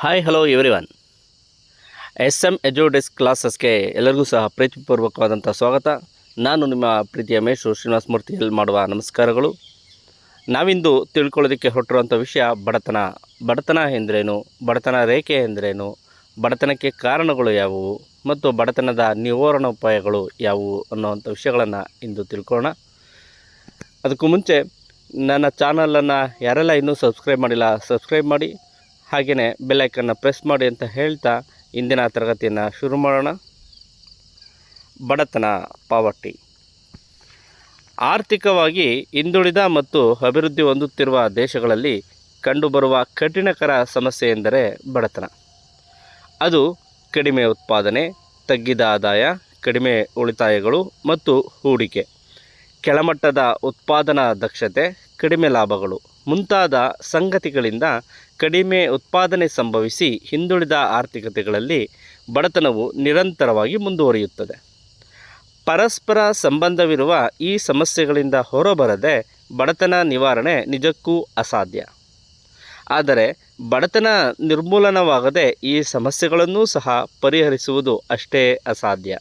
Hi hello everyone S M ಎಜುಡೆಸ್ ಕ್ಲಾಸಸ್ಗೆ ಎಲ್ಲರಿಗೂ ಸಹ ಪ್ರೀತಿಪೂರ್ವಕವಾದಂಥ ಸ್ವಾಗತ. ನಾನು ನಿಮ್ಮ ಪ್ರೀತಿಯ ಮೇಷು ಶ್ರೀನಿವಾಸ ಮೂರ್ತಿಯಲ್ಲಿ ಮಾಡುವ ನಮಸ್ಕಾರಗಳು. ನಾವಿಂದು ತಿಳ್ಕೊಳ್ಳೋದಕ್ಕೆ ಹೊರಟಿರುವಂಥ ವಿಷಯ ಬಡತನ. ಬಡತನ ಎಂದರೇನು? ಬಡತನ ರೇಖೆ ಎಂದರೇನು? ಬಡತನಕ್ಕೆ ಕಾರಣಗಳು ಯಾವುವು? ಮತ್ತು ಬಡತನದ ನಿವಾರಣೋಪಾಯಗಳು ಯಾವುವು ಅನ್ನೋವಂಥ ವಿಷಯಗಳನ್ನು ಇಂದು ತಿಳ್ಕೊಳ್ಳೋಣ. ಅದಕ್ಕೂ ಮುಂಚೆ ನನ್ನ ಚಾನಲನ್ನು ಯಾರೆಲ್ಲ ಇನ್ನೂ ಸಬ್ಸ್ಕ್ರೈಬ್ ಮಾಡಿಲ್ಲ, ಸಬ್ಸ್ಕ್ರೈಬ್ ಮಾಡಿ. ಹಾಗೆಯೇ ಬೆಲ್ಲೈಕನ್ನು ಪ್ರೆಸ್ ಮಾಡಿ ಅಂತ ಹೇಳ್ತಾ ಇಂದಿನ ತರಗತಿಯನ್ನು ಶುರು ಮಾಡೋಣ. ಬಡತನ ಪಾವರ್ಟಿ ಆರ್ಥಿಕವಾಗಿ ಹಿಂದುಳಿದ ಮತ್ತು ಅಭಿವೃದ್ಧಿ ಹೊಂದುತ್ತಿರುವ ದೇಶಗಳಲ್ಲಿ ಕಂಡುಬರುವ ಕಠಿಣಕರ ಸಮಸ್ಯೆ ಎಂದರೆ ಬಡತನ. ಅದು ಕಡಿಮೆ ಉತ್ಪಾದನೆ, ತಗ್ಗಿದ ಆದಾಯ, ಕಡಿಮೆ ಉಳಿತಾಯಗಳು ಮತ್ತು ಹೂಡಿಕೆ. ಕೆಳಮಟ್ಟದ ಉತ್ಪಾದನಾ ದಕ್ಷತೆ, ಕಡಿಮೆ ಲಾಭಗಳು. ಮುಂತಾದ ಸಂಗತಿಗಳಿಂದ ಕಡಿಮೆ ಉತ್ಪಾದನೆ ಸಂಭವಿಸಿ ಹಿಂದುಳಿದ ಆರ್ಥಿಕತೆಗಳಲ್ಲಿ ಬಡತನವು ನಿರಂತರವಾಗಿ ಮುಂದುವರಿಯುತ್ತದೆ. ಪರಸ್ಪರ ಸಂಬಂಧವಿರುವ ಈ ಸಮಸ್ಯೆಗಳಿಂದ ಹೊರಬರದೆ ಬಡತನ ನಿವಾರಣೆ ನಿಜಕ್ಕೂ ಅಸಾಧ್ಯ. ಆದರೆ ಬಡತನ ನಿರ್ಮೂಲನವಾಗದೆ ಈ ಸಮಸ್ಯೆಗಳನ್ನೂ ಸಹ ಪರಿಹರಿಸುವುದು ಅಷ್ಟೇ ಅಸಾಧ್ಯ.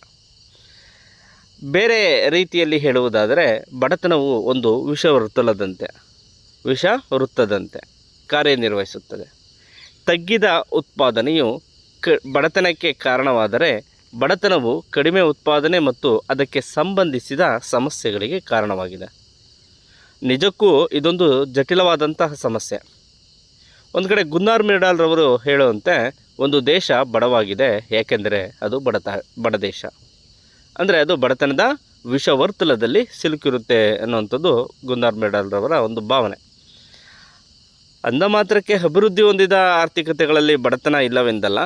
ಬೇರೆ ರೀತಿಯಲ್ಲಿ ಹೇಳುವುದಾದರೆ ಬಡತನವು ಒಂದು ವಿಷವೃತ್ತಲದಂತೆ. ವಿಷ ವೃತ್ತದಂತೆ ಕಾರ್ಯನಿರ್ವಹಿಸುತ್ತದೆ. ತಗ್ಗಿದ ಉತ್ಪಾದನೆಯು ಕ, ಬಡತನಕ್ಕೆ ಕಾರಣವಾದರೆ ಬಡತನವು ಕಡಿಮೆ ಉತ್ಪಾದನೆ ಮತ್ತು ಅದಕ್ಕೆ ಸಂಬಂಧಿಸಿದ ಸಮಸ್ಯೆಗಳಿಗೆ ಕಾರಣವಾಗಿದೆ. ನಿಜಕ್ಕೂ ಇದೊಂದು ಜಟಿಲವಾದಂತಹ ಸಮಸ್ಯೆ. ಒಂದು ಕಡೆ ಗುನ್ನಾರ್ ಮಿರ್ಡಾಲ್ರವರು ಹೇಳುವಂತೆ ಒಂದು ದೇಶ ಬಡವಾಗಿದೆ ಏಕೆಂದರೆ ಅದು ಬಡತ, ಬಡ ದೇಶ. ಅಂದರೆ ಅದು ಬಡತನದ ವಿಷವರ್ತುಲದಲ್ಲಿ ಸಿಲುಕಿರುತ್ತೆ ಅನ್ನುವಂಥದ್ದು ಗುನ್ನಾರ್ ಮಿರ್ಡಾಲ್ರವರ ಒಂದು ಭಾವನೆ. ಅಂದ ಮಾತ್ರಕ್ಕೆ ಅಭಿವೃದ್ಧಿ ಹೊಂದಿದ ಆರ್ಥಿಕತೆಗಳಲ್ಲಿ ಬಡತನ ಇಲ್ಲವೆಂದಲ್ಲ,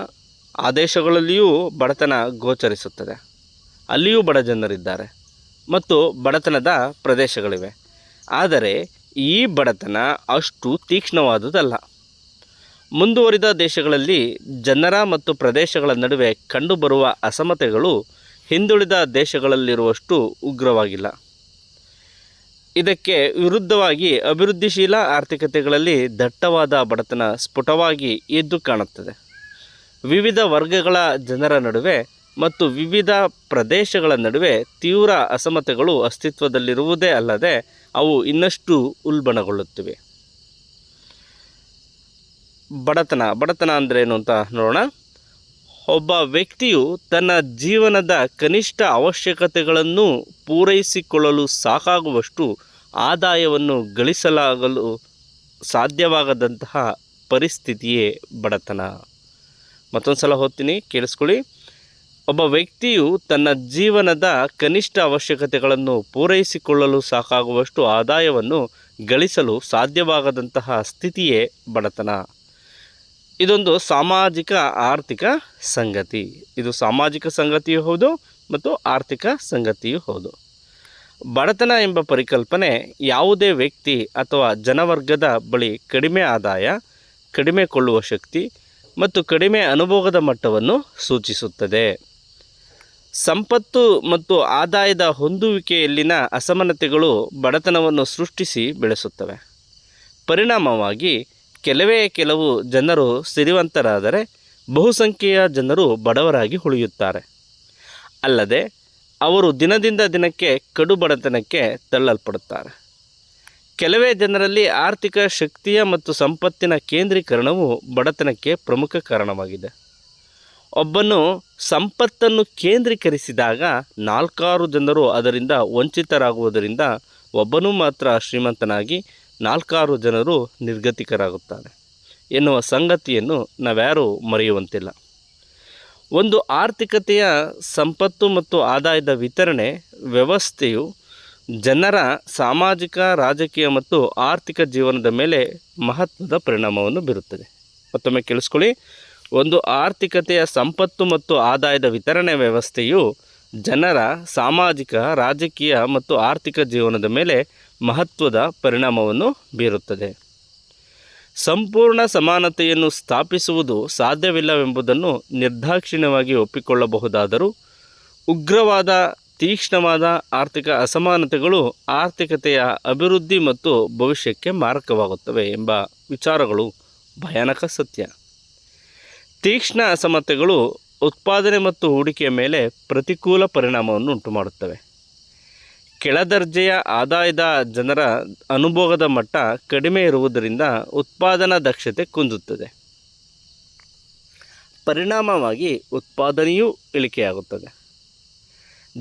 ಆ ದೇಶಗಳಲ್ಲಿಯೂ ಬಡತನ ಗೋಚರಿಸುತ್ತದೆ. ಅಲ್ಲಿಯೂ ಬಡ ಜನರಿದ್ದಾರೆ ಮತ್ತು ಬಡತನದ ಪ್ರದೇಶಗಳಿವೆ. ಆದರೆ ಈ ಬಡತನ ಅಷ್ಟು ತೀಕ್ಷ್ಣವಾದುದಲ್ಲ. ಮುಂದುವರಿದ ದೇಶಗಳಲ್ಲಿ ಜನರ ಮತ್ತು ಪ್ರದೇಶಗಳ ನಡುವೆ ಕಂಡುಬರುವ ಅಸಮತೆಗಳು ಹಿಂದುಳಿದ ದೇಶಗಳಲ್ಲಿರುವಷ್ಟು ಉಗ್ರವಾಗಿಲ್ಲ. ಇದಕ್ಕೆ ವಿರುದ್ಧವಾಗಿ ಅಭಿವೃದ್ಧಿಶೀಲ ಆರ್ಥಿಕತೆಗಳಲ್ಲಿ ದಟ್ಟವಾದ ಬಡತನ ಸ್ಫುಟವಾಗಿ ಎದ್ದು ಕಾಣುತ್ತದೆ. ವಿವಿಧ ವರ್ಗಗಳ ಜನರ ನಡುವೆ ಮತ್ತು ವಿವಿಧ ಪ್ರದೇಶಗಳ ನಡುವೆ ತೀವ್ರ ಅಸಮತೆಗಳು ಅಸ್ತಿತ್ವದಲ್ಲಿರುವುದೇ ಅಲ್ಲದೆ ಅವು ಇನ್ನಷ್ಟು ಉಲ್ಬಣಗೊಳ್ಳುತ್ತಿವೆ. ಬಡತನ ಬಡತನ ಅಂದ್ರೇನು ಅಂತ ನೋಡೋಣ. ಒಬ್ಬ ವ್ಯಕ್ತಿಯು ತನ್ನ ಜೀವನದ ಕನಿಷ್ಠ ಅವಶ್ಯಕತೆಗಳನ್ನು ಪೂರೈಸಿಕೊಳ್ಳಲು ಸಾಕಾಗುವಷ್ಟು ಆದಾಯವನ್ನು ಗಳಿಸಲಾಗಲು ಸಾಧ್ಯವಾಗದಂತಹ ಪರಿಸ್ಥಿತಿಯೇ ಬಡತನ. ಮತ್ತೊಂದು ಸಲ ಓದ್ತೀನಿ ಕೇಳಿಸ್ಕೊಳ್ಳಿ. ಒಬ್ಬ ವ್ಯಕ್ತಿಯು ತನ್ನ ಜೀವನದ ಕನಿಷ್ಠ ಅವಶ್ಯಕತೆಗಳನ್ನು ಪೂರೈಸಿಕೊಳ್ಳಲು ಸಾಕಾಗುವಷ್ಟು ಆದಾಯವನ್ನು ಗಳಿಸಲು ಸಾಧ್ಯವಾಗದಂತಹ ಸ್ಥಿತಿಯೇ ಬಡತನ. ಇದೊಂದು ಸಾಮಾಜಿಕ ಆರ್ಥಿಕ ಸಂಗತಿ. ಇದು ಸಾಮಾಜಿಕ ಸಂಗತಿಯೂ ಹೌದು ಮತ್ತು ಆರ್ಥಿಕ ಸಂಗತಿಯೂ ಹೌದು. ಬಡತನ ಎಂಬ ಪರಿಕಲ್ಪನೆ ಯಾವುದೇ ವ್ಯಕ್ತಿ ಅಥವಾ ಜನವರ್ಗದ ಬಳಿ ಕಡಿಮೆ ಆದಾಯ, ಕಡಿಮೆ ಕೊಳ್ಳುವ ಶಕ್ತಿ ಮತ್ತು ಕಡಿಮೆ ಅನುಭೋಗದ ಮಟ್ಟವನ್ನು ಸೂಚಿಸುತ್ತದೆ. ಸಂಪತ್ತು ಮತ್ತು ಆದಾಯದ ಹೊಂದುವಿಕೆಯಲ್ಲಿನ ಅಸಮಾನತೆಗಳು ಬಡತನವನ್ನು ಸೃಷ್ಟಿಸಿ ಬೆಳೆಸುತ್ತವೆ. ಪರಿಣಾಮವಾಗಿ ಕೆಲವೇ ಕೆಲವು ಜನರು ಸಿರಿವಂತರಾದರೆ ಬಹುಸಂಖ್ಯೆಯ ಜನರು ಬಡವರಾಗಿ ಉಳಿಯುತ್ತಾರೆ. ಅಲ್ಲದೆ ಅವರು ದಿನದಿಂದ ದಿನಕ್ಕೆ ಕಡು ಬಡತನಕ್ಕೆ ತಳ್ಳಲ್ಪಡುತ್ತಾರೆ. ಕೆಲವೇ ಜನರಲ್ಲಿ ಆರ್ಥಿಕ ಶಕ್ತಿಯ ಮತ್ತು ಸಂಪತ್ತಿನ ಕೇಂದ್ರೀಕರಣವು ಬಡತನಕ್ಕೆ ಪ್ರಮುಖ ಕಾರಣವಾಗಿದೆ. ಒಬ್ಬನು ಸಂಪತ್ತನ್ನು ಕೇಂದ್ರೀಕರಿಸಿದಾಗ ನಾಲ್ಕಾರು ಜನರು ಅದರಿಂದ ವಂಚಿತರಾಗುವುದರಿಂದ ಒಬ್ಬನು ಮಾತ್ರ ಶ್ರೀಮಂತನಾಗಿ ನಾಲ್ಕಾರು ಜನರು ನಿರ್ಗತಿಕರಾಗುತ್ತಾರೆ. ಎನ್ನುವ ಸಂಗತಿಯನ್ನು ನಾವ್ಯಾರೂ ಮರೆಯುವಂತಿಲ್ಲ. ಒಂದು ಆರ್ಥಿಕತೆಯ ಸಂಪತ್ತು ಮತ್ತು ಆದಾಯದ ವಿತರಣೆ ವ್ಯವಸ್ಥೆಯು ಜನರ ಸಾಮಾಜಿಕ, ರಾಜಕೀಯ ಮತ್ತು ಆರ್ಥಿಕ ಜೀವನದ ಮೇಲೆ ಮಹತ್ವದ ಪರಿಣಾಮವನ್ನು ಬೀರುತ್ತದೆ. ಮತ್ತೊಮ್ಮೆ ಕೇಳಿಸ್ಕೊಳ್ಳಿ. ಒಂದು ಆರ್ಥಿಕತೆಯ ಸಂಪತ್ತು ಮತ್ತು ಆದಾಯದ ವಿತರಣೆ ವ್ಯವಸ್ಥೆಯು ಜನರ ಸಾಮಾಜಿಕ, ರಾಜಕೀಯ ಮತ್ತು ಆರ್ಥಿಕ ಜೀವನದ ಮೇಲೆ ಮಹತ್ವದ ಪರಿಣಾಮವನ್ನು ಬೀರುತ್ತದೆ. ಸಂಪೂರ್ಣ ಸಮಾನತೆಯನ್ನು ಸ್ಥಾಪಿಸುವುದು ಸಾಧ್ಯವಿಲ್ಲವೆಂಬುದನ್ನು ನಿರ್ದಾಕ್ಷಿಣ್ಯವಾಗಿ ಒಪ್ಪಿಕೊಳ್ಳಬಹುದಾದರೂ, ಉಗ್ರವಾದ, ತೀಕ್ಷ್ಣವಾದ ಆರ್ಥಿಕ ಅಸಮಾನತೆಗಳು ಆರ್ಥಿಕತೆಯ ಅಭಿವೃದ್ಧಿ ಮತ್ತು ಭವಿಷ್ಯಕ್ಕೆ ಮಾರಕವಾಗುತ್ತವೆ ಎಂಬ ವಿಚಾರಗಳು ಭಯಾನಕ ಸತ್ಯ. ತೀಕ್ಷ್ಣ ಅಸಮತೆಗಳು ಉತ್ಪಾದನೆ ಮತ್ತು ಹೂಡಿಕೆಯ ಮೇಲೆ ಪ್ರತಿಕೂಲ ಪರಿಣಾಮವನ್ನು ಉಂಟುಮಾಡುತ್ತವೆ ಕೆಳದರ್ಜೆಯ ಆದಾಯದ ಜನರ ಅನುಭೋಗದ ಮಟ್ಟ ಕಡಿಮೆ ಇರುವುದರಿಂದ ಉತ್ಪಾದನಾ ದಕ್ಷತೆ ಕುಂದುತ್ತದೆ. ಪರಿಣಾಮವಾಗಿ ಉತ್ಪಾದನೆಯೂ ಇಳಿಕೆಯಾಗುತ್ತದೆ.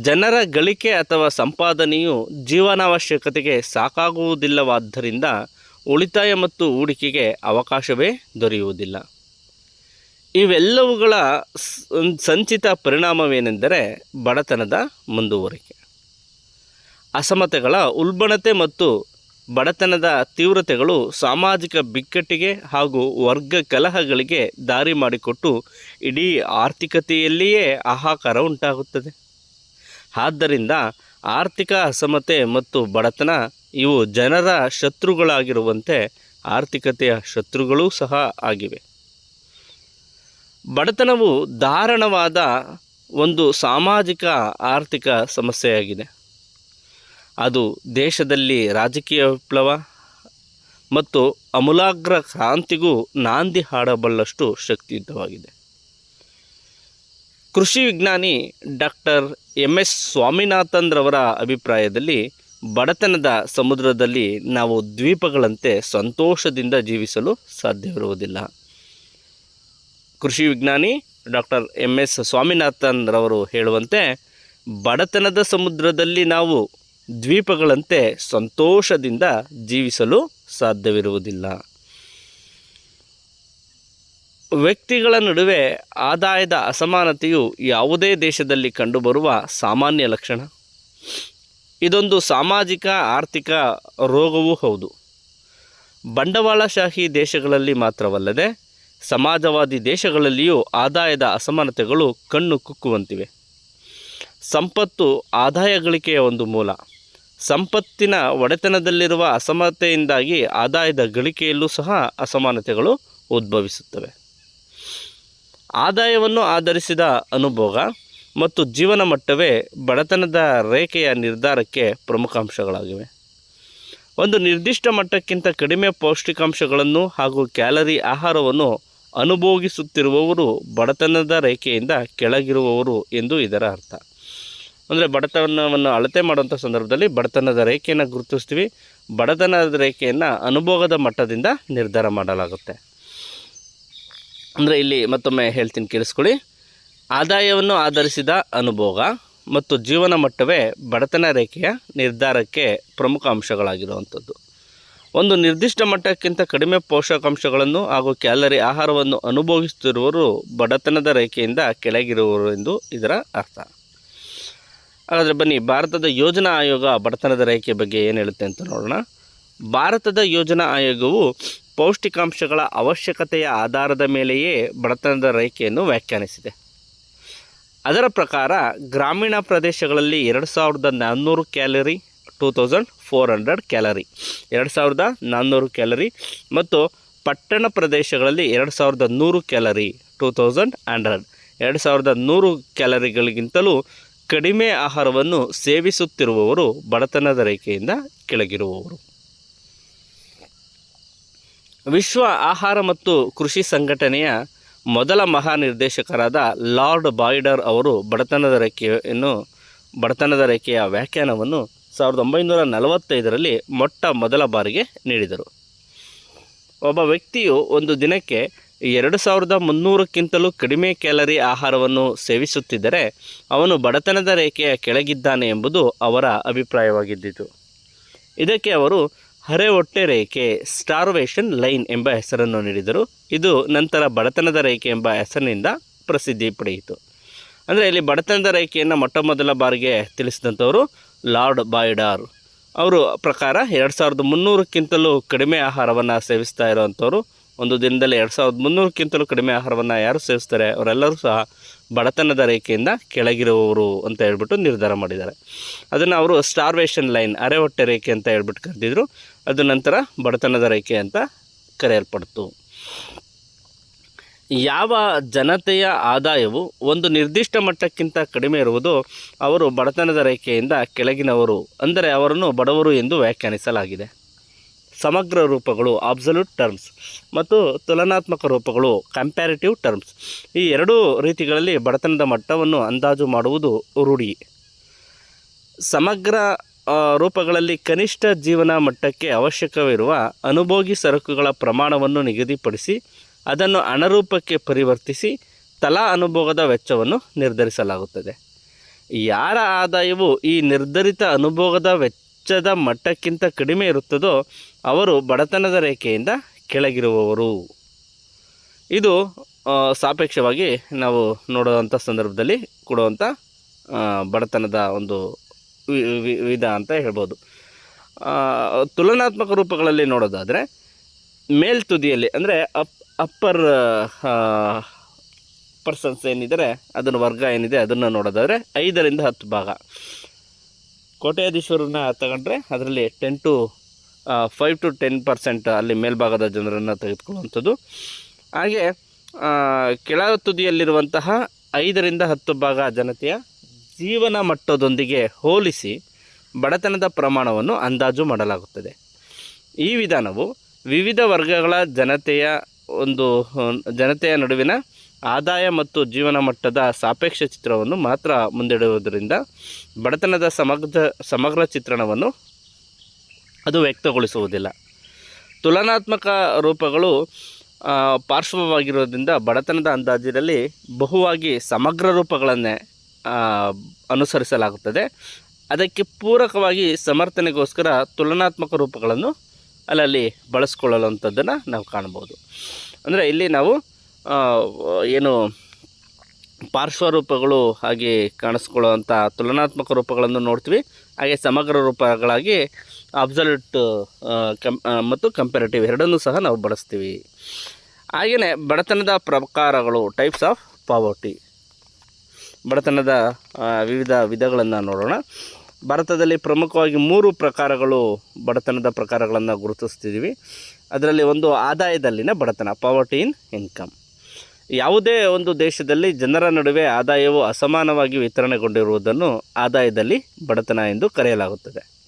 ಜನರ ಗಳಿಕೆ ಅಥವಾ ಸಂಪಾದನೆಯು ಜೀವನಾವಶ್ಯಕತೆಗೆ ಸಾಕಾಗುವುದಿಲ್ಲವಾದ್ದರಿಂದ ಉಳಿತಾಯ ಮತ್ತು ಹೂಡಿಕೆಗೆ ಅವಕಾಶವೇ ದೊರೆಯುವುದಿಲ್ಲ. ಇವೆಲ್ಲವುಗಳ ಸಂಚಿತ ಪರಿಣಾಮವೇನೆಂದರೆ ಬಡತನದ ಮುಂದುವರಿಕೆ. ಅಸಮತೆಗಳ ಉಲ್ಬಣತೆ ಮತ್ತು ಬಡತನದ ತೀವ್ರತೆಗಳು ಸಾಮಾಜಿಕ ಬಿಕ್ಕಟ್ಟಿಗೆ ಹಾಗೂ ವರ್ಗ ಕಲಹಗಳಿಗೆ ದಾರಿ ಮಾಡಿಕೊಟ್ಟು ಇಡೀ ಆರ್ಥಿಕತೆಯಲ್ಲಿಯೇ ಆಹಾಕಾರ ಉಂಟಾಗುತ್ತದೆ. ಆದ್ದರಿಂದ ಆರ್ಥಿಕ ಅಸಮತೆ ಮತ್ತು ಬಡತನ ಇವು ಜನರ ಶತ್ರುಗಳಾಗಿರುವಂತೆ ಆರ್ಥಿಕತೆಯ ಶತ್ರುಗಳೂ ಸಹ ಆಗಿವೆ. ಬಡತನವು ದಾರಣವಾದ ಒಂದು ಸಾಮಾಜಿಕ ಆರ್ಥಿಕ ಸಮಸ್ಯೆಯಾಗಿದೆ. ಅದು ದೇಶದಲ್ಲಿ ರಾಜಕೀಯ ವಿಪ್ಲವ ಮತ್ತು ಅಮೂಲಾಗ್ರ ಕ್ರಾಂತಿಗೂ ನಾಂದಿ ಹಾಡಬಲ್ಲಷ್ಟು ಶಕ್ತಿಯುತವಾಗಿದೆ. ಕೃಷಿ ವಿಜ್ಞಾನಿ ಡಾಕ್ಟರ್ ಎಂ ಎಸ್ ಸ್ವಾಮಿನಾಥನ್ರವರ ಅಭಿಪ್ರಾಯದಲ್ಲಿ ಬಡತನದ ಸಮುದ್ರದಲ್ಲಿ ನಾವು ದ್ವೀಪಗಳಂತೆ ಸಂತೋಷದಿಂದ ಜೀವಿಸಲು ಸಾಧ್ಯವಿರುವುದಿಲ್ಲ. ಕೃಷಿ ವಿಜ್ಞಾನಿ ಡಾಕ್ಟರ್ ಎಂ ಎಸ್ ಸ್ವಾಮಿನಾಥನ್ ರವರು ಹೇಳುವಂತೆ ಬಡತನದ ಸಮುದ್ರದಲ್ಲಿ ನಾವು ದ್ವೀಪಗಳಂತೆ ಸಂತೋಷದಿಂದ ಜೀವಿಸಲು ಸಾಧ್ಯವಿರುವುದಿಲ್ಲ. ವ್ಯಕ್ತಿಗಳ ನಡುವೆ ಆದಾಯದ ಅಸಮಾನತೆಯು ಯಾವುದೇ ದೇಶದಲ್ಲಿ ಕಂಡುಬರುವ ಸಾಮಾನ್ಯ ಲಕ್ಷಣ. ಇದೊಂದು ಸಾಮಾಜಿಕ, ಆರ್ಥಿಕ ರೋಗವೂ ಹೌದು. ಬಂಡವಾಳಶಾಹಿ ದೇಶಗಳಲ್ಲಿ ಮಾತ್ರವಲ್ಲದೆ ಸಮಾಜವಾದಿ ದೇಶಗಳಲ್ಲಿಯೂ ಆದಾಯದ ಅಸಮಾನತೆಗಳು ಕಣ್ಣು ಕುಕ್ಕುವಂತಿವೆ. ಸಂಪತ್ತು ಆದಾಯ ಗಳಿಕೆಯ ಒಂದು ಮೂಲ. ಸಂಪತ್ತಿನ ಒಡೆತನದಲ್ಲಿರುವ ಅಸಮತೆಯಿಂದಾಗಿ ಆದಾಯದ ಗಳಿಕೆಯಲ್ಲೂ ಸಹ ಅಸಮಾನತೆಗಳು ಉದ್ಭವಿಸುತ್ತವೆ. ಆದಾಯವನ್ನು ಆಧರಿಸಿದ ಅನುಭೋಗ ಮತ್ತು ಜೀವನ ಮಟ್ಟವೇ ಬಡತನದ ರೇಖೆಯ ನಿರ್ಧಾರಕ್ಕೆ ಪ್ರಮುಖ ಅಂಶಗಳಾಗಿವೆ. ಒಂದು ನಿರ್ದಿಷ್ಟ ಮಟ್ಟಕ್ಕಿಂತ ಕಡಿಮೆ ಪೌಷ್ಟಿಕಾಂಶಗಳನ್ನು ಹಾಗೂ ಕ್ಯಾಲರಿ ಆಹಾರವನ್ನು ಅನುಭೋಗಿಸುತ್ತಿರುವವರು ಬಡತನದ ರೇಖೆಯಿಂದ ಕೆಳಗಿರುವವರು ಎಂದು ಇದರ ಅರ್ಥ. ಅಂದರೆ ಬಡತನವನ್ನು ಅಳತೆ ಮಾಡುವಂಥ ಸಂದರ್ಭದಲ್ಲಿ ಬಡತನದ ರೇಖೆಯನ್ನು ಗುರುತಿಸ್ತೀವಿ. ಬಡತನದ ರೇಖೆಯನ್ನು ಅನುಭೋಗದ ಮಟ್ಟದಿಂದ ನಿರ್ಧಾರ ಮಾಡಲಾಗುತ್ತೆ. ಅಂದರೆ ಇಲ್ಲಿ ಮತ್ತೊಮ್ಮೆ ಹೇಳ್ತೀನಿ ಕೇಳಿಸ್ಕೊಳ್ಳಿ. ಆದಾಯವನ್ನು ಆಧರಿಸಿದ ಅನುಭೋಗ ಮತ್ತು ಜೀವನ ಮಟ್ಟವೇ ಬಡತನ ರೇಖೆಯ ನಿರ್ಧಾರಕ್ಕೆ ಪ್ರಮುಖ ಅಂಶಗಳಾಗಿರುವಂಥದ್ದು. ಒಂದು ನಿರ್ದಿಷ್ಟ ಮಟ್ಟಕ್ಕಿಂತ ಕಡಿಮೆ ಪೋಷಕಾಂಶಗಳನ್ನು ಹಾಗೂ ಕ್ಯಾಲರಿ ಆಹಾರವನ್ನು ಅನುಭವಿಸುತ್ತಿರುವವರು ಬಡತನದ ರೇಖೆಯಿಂದ ಕೆಳಗಿರುವರು ಎಂದು ಇದರ ಅರ್ಥ. ಹಾಗಾದರೆ ಬನ್ನಿ, ಭಾರತದ ಯೋಜನಾ ಆಯೋಗ ಬಡತನದ ರೇಖೆ ಬಗ್ಗೆ ಏನು ಹೇಳುತ್ತೆ ಅಂತ ನೋಡೋಣ. ಭಾರತದ ಯೋಜನಾ ಆಯೋಗವು ಪೌಷ್ಟಿಕಾಂಶಗಳ ಅವಶ್ಯಕತೆಯ ಆಧಾರದ ಮೇಲೆಯೇ ಬಡತನದ ರೇಖೆಯನ್ನು ವ್ಯಾಖ್ಯಾನಿಸಿದೆ. ಅದರ ಪ್ರಕಾರ ಗ್ರಾಮೀಣ ಪ್ರದೇಶಗಳಲ್ಲಿ ಎರಡು ಸಾವಿರದ ನಾನ್ನೂರು calorie, two thousand four hundred calorie, ಎರಡು ಸಾವಿರದ ನಾನ್ನೂರು ಕ್ಯಾಲರಿ ಮತ್ತು ಪಟ್ಟಣ ಪ್ರದೇಶಗಳಲ್ಲಿ ಎರಡು ಸಾವಿರದ ನೂರು ಕ್ಯಾಲರಿ, ಟೂ ತೌಸಂಡ್ ಹಂಡ್ರೆಡ್, ಎರಡು ಸಾವಿರದ ನೂರು ಕ್ಯಾಲರಿಗಳಿಗಿಂತಲೂ ಕಡಿಮೆ ಆಹಾರವನ್ನು ಸೇವಿಸುತ್ತಿರುವವರು ಬಡತನದ ರೇಖೆಯಿಂದ ಕೆಳಗಿರುವವರು. ವಿಶ್ವ ಆಹಾರ ಮತ್ತು ಕೃಷಿ ಸಂಘಟನೆಯ ಮೊದಲ ಮಹಾನಿರ್ದೇಶಕರಾದ ಲಾರ್ಡ್ ಬಾಯ್ಡರ್ ಅವರು ಬಡತನದ ರೇಖೆಯನ್ನು ಬಡತನದ ರೇಖೆಯ ವ್ಯಾಖ್ಯಾನವನ್ನು ಸಾವಿರದ ಒಂಬೈನೂರ ನಲವತ್ತೈದರಲ್ಲಿ ಮೊಟ್ಟ ಮೊದಲ ಬಾರಿಗೆ ನೀಡಿದರು. ಒಬ್ಬ ವ್ಯಕ್ತಿಯು ಒಂದು ದಿನಕ್ಕೆ ಎರಡು ಸಾವಿರದ ಮುನ್ನೂರಕ್ಕಿಂತಲೂ ಕಡಿಮೆ ಕ್ಯಾಲರಿ ಆಹಾರವನ್ನು ಸೇವಿಸುತ್ತಿದ್ದರೆ ಅವನು ಬಡತನದ ರೇಖೆಯ ಕೆಳಗಿದ್ದಾನೆ ಎಂಬುದು ಅವರ ಅಭಿಪ್ರಾಯವಾಗಿದ್ದಿತು. ಇದಕ್ಕೆ ಅವರು ಹರೆ ಹೊಟ್ಟೆ ರೇಖೆ, ಸ್ಟಾರ್ವೇಷನ್ ಲೈನ್ ಎಂಬ ಹೆಸರನ್ನು ನೀಡಿದರು. ಇದು ನಂತರ ಬಡತನದ ರೇಖೆ ಎಂಬ ಹೆಸರಿನಿಂದ ಪ್ರಸಿದ್ಧಿ ಪಡೆಯಿತು. ಅಂದರೆ ಇಲ್ಲಿ ಬಡತನದ ರೇಖೆಯನ್ನು ಮೊಟ್ಟ ಮೊದಲ ಬಾರಿಗೆ ತಿಳಿಸಿದಂಥವರು ಲಾರ್ಡ್ ಬಾಯ್ಡಾರ್. ಅವರು ಪ್ರಕಾರ ಎರಡು ಸಾವಿರದ ಮುನ್ನೂರಕ್ಕಿಂತಲೂ ಕಡಿಮೆ ಆಹಾರವನ್ನು ಸೇವಿಸ್ತಾ ಇರೋವಂಥವ್ರು ಒಂದು ದಿನದಲ್ಲಿ ಎರಡು ಸಾವಿರದ ಮುನ್ನೂರಕ್ಕಿಂತಲೂ ಕಡಿಮೆ ಆಹಾರವನ್ನು ಯಾರು ಸೇವಿಸ್ತಾರೆ, ಅವರೆಲ್ಲರೂ ಸಹ ಬಡತನದ ರೇಖೆಯಿಂದ ಕೆಳಗಿರುವವರು ಅಂತ ಹೇಳ್ಬಿಟ್ಟು ನಿರ್ಧಾರ ಮಾಡಿದ್ದಾರೆ. ಅದನ್ನು ಅವರು ಸ್ಟಾರ್ವೇಷನ್ ಲೈನ್ ಅರೆ ಹೊಟ್ಟೆ ರೇಖೆ ಅಂತ ಹೇಳ್ಬಿಟ್ಟು ಕರೆದಿದ್ರು. ಅದು ನಂತರ ಬಡತನದ ರೇಖೆ ಅಂತ ಕರೆಯಲ್ಪಡ್ತು. ಯಾವ ಜನತೆಯ ಆದಾಯವು ಒಂದು ನಿರ್ದಿಷ್ಟ ಮಟ್ಟಕ್ಕಿಂತ ಕಡಿಮೆ ಇರುವುದು ಅವರು ಬಡತನದ ರೇಖೆಯಿಂದ ಕೆಳಗಿನವರು, ಅಂದರೆ ಅವರನ್ನು ಬಡವರು ಎಂದು ವ್ಯಾಖ್ಯಾನಿಸಲಾಗಿದೆ. ಸಮಗ್ರ ರೂಪಗಳು ಅಬ್ಸಲ್ಯೂಟ್ ಟರ್ಮ್ಸ್ ಮತ್ತು ತುಲನಾತ್ಮಕ ರೂಪಗಳು ಕಂಪ್ಯಾರಿಟಿವ್ ಟರ್ಮ್ಸ್ ಈ ಎರಡೂ ರೀತಿಗಳಲ್ಲಿ ಬಡತನದ ಮಟ್ಟವನ್ನು ಅಂದಾಜು ಮಾಡುವುದು ರೂಢಿ. ಸಮಗ್ರ ರೂಪಗಳಲ್ಲಿ ಕನಿಷ್ಠ ಜೀವನ ಮಟ್ಟಕ್ಕೆ ಅವಶ್ಯಕವಿರುವ ಅನುಭೋಗಿ ಸರಕುಗಳ ಪ್ರಮಾಣವನ್ನು ನಿಗದಿಪಡಿಸಿ, ಅದನ್ನು ಅಣರೂಪಕ್ಕೆ ಪರಿವರ್ತಿಸಿ ತಲಾ ಅನುಭೋಗದ ವೆಚ್ಚವನ್ನು ನಿರ್ಧರಿಸಲಾಗುತ್ತದೆ. ಯಾರ ಆದಾಯವು ಈ ನಿರ್ಧರಿತ ಅನುಭೋಗದ ವೆಚ್ಚದ ಮಟ್ಟಕ್ಕಿಂತ ಕಡಿಮೆ ಇರುತ್ತದೋ ಅವರು ಬಡತನದ ರೇಖೆಯಿಂದ ಕೆಳಗಿರುವವರು. ಇದು ಸಾಪೇಕ್ಷವಾಗಿ ನಾವು ನೋಡುವಂಥ ಸಂದರ್ಭದಲ್ಲಿ ಕೊಡುವಂಥ ಬಡತನದ ಒಂದು ವಿಧ ಅಂತ ಹೇಳ್ಬೋದು. ತುಲನಾತ್ಮಕ ರೂಪಗಳಲ್ಲಿ ನೋಡೋದಾದರೆ, ಮೇಲ್ತುದಿಯಲ್ಲಿ, ಅಂದರೆ ಅಪ್, ಅಪ್ಪರ್ ಪರ್ಸನ್ಸ್ ಏನಿದ್ದಾರೆ, ಅದನ್ನು ವರ್ಗ ಏನಿದೆ, ಅದನ್ನು ನೋಡೋದಾದರೆ ಐದರಿಂದ ಹತ್ತು ಭಾಗ. ಕೋಟ್ಯಾಧೀಶ್ವರನ್ನ ತಗೊಂಡ್ರೆ ಅದರಲ್ಲಿ ten to five to ten percent ಅಲ್ಲಿ ಮೇಲ್ಭಾಗದ ಜನರನ್ನು ತೆಗೆದುಕೊಳ್ಳುವಂಥದ್ದು. ಹಾಗೆ ಕೆಳ ತುದಿಯಲ್ಲಿರುವಂತಹ ಐದರಿಂದ ಹತ್ತು ಭಾಗ ಜನತೆಯ ಜೀವನ ಮಟ್ಟದೊಂದಿಗೆ ಹೋಲಿಸಿ ಬಡತನದ ಪ್ರಮಾಣವನ್ನು ಅಂದಾಜು ಮಾಡಲಾಗುತ್ತದೆ. ಈ ವಿಧಾನವು ವಿವಿಧ ವರ್ಗಗಳ ಜನತೆಯ ಒಂದು ಜನತೆಯ ನಡುವಿನ ಆದಾಯ ಮತ್ತು ಜೀವನ ಮಟ್ಟದ ಸಾಪೇಕ್ಷ ಚಿತ್ರವನ್ನು ಮಾತ್ರ ಮುಂದಿಡುವುದರಿಂದ ಬಡತನದ ಸಮಗ್ರ ಸಮಗ್ರ ಚಿತ್ರಣವನ್ನು ಅದು ವ್ಯಕ್ತಗೊಳಿಸುವುದಿಲ್ಲ. ತುಲನಾತ್ಮಕ ರೂಪಗಳು ಪಾರ್ಶ್ವವಾಗಿರೋದ್ರಿಂದ ಬಡತನದ ಅಂದಾಜಿನಲ್ಲಿ ಬಹುವಾಗಿ ಸಮಗ್ರ ರೂಪಗಳನ್ನೇ ಅನುಸರಿಸಲಾಗುತ್ತದೆ. ಅದಕ್ಕೆ ಪೂರಕವಾಗಿ ಸಮರ್ಥನೆಗೋಸ್ಕರ ತುಲನಾತ್ಮಕ ರೂಪಗಳನ್ನು ಅಲ್ಲಲ್ಲಿ ಬಳಸ್ಕೊಳ್ಳುವಂಥದ್ದನ್ನು ನಾವು ಕಾಣ್ಬೋದು ಅಂದರೆ ಇಲ್ಲಿ ನಾವು ಏನು ಪಾರ್ಶ್ವರೂಪಗಳು ಹಾಗೆ ಕಾಣಿಸ್ಕೊಳ್ಳುವಂಥ ತುಲನಾತ್ಮಕ ರೂಪಗಳನ್ನು ನೋಡ್ತೀವಿ. ಹಾಗೆ ಸಮಗ್ರ ರೂಪಗಳಾಗಿ ಅಬ್ಸಲ್ಯೂಟ್ ಕಂ ಮತ್ತು ಕಂಪ್ಯಾರಿಟಿವ್ ಎರಡನ್ನೂ ಸಹ ನಾವು ಬಳಸ್ತೀವಿ. ಹಾಗೆಯೇ ಬಡತನದ ಪ್ರಕಾರಗಳು ಟೈಪ್ಸ್ ಆಫ್ ಪಾವರ್ಟಿ ಬಡತನದ ವಿವಿಧ ವಿಧಗಳನ್ನು ನೋಡೋಣ. ಭಾರತದಲ್ಲಿ ಪ್ರಮುಖವಾಗಿ ಮೂರು ಪ್ರಕಾರಗಳು ಬಡತನದ ಪ್ರಕಾರಗಳನ್ನು ಗುರುತಿಸ್ತಿದ್ದೀವಿ ಅದರಲ್ಲಿ ಒಂದು ಆದಾಯದಲ್ಲಿನ ಬಡತನ ಪಾವರ್ಟಿ ಇನ್ ಇನ್ಕಮ್ ಯಾವುದೇ ಒಂದು ದೇಶದಲ್ಲಿ ಜನರ ನಡುವೆ ಆದಾಯವು ಅಸಮಾನವಾಗಿ ವಿತರಣೆಗೊಂಡಿರುವುದನ್ನು ಆದಾಯದಲ್ಲಿ ಬಡತನ ಎಂದು ಕರೆಯಲಾಗುತ್ತದೆ.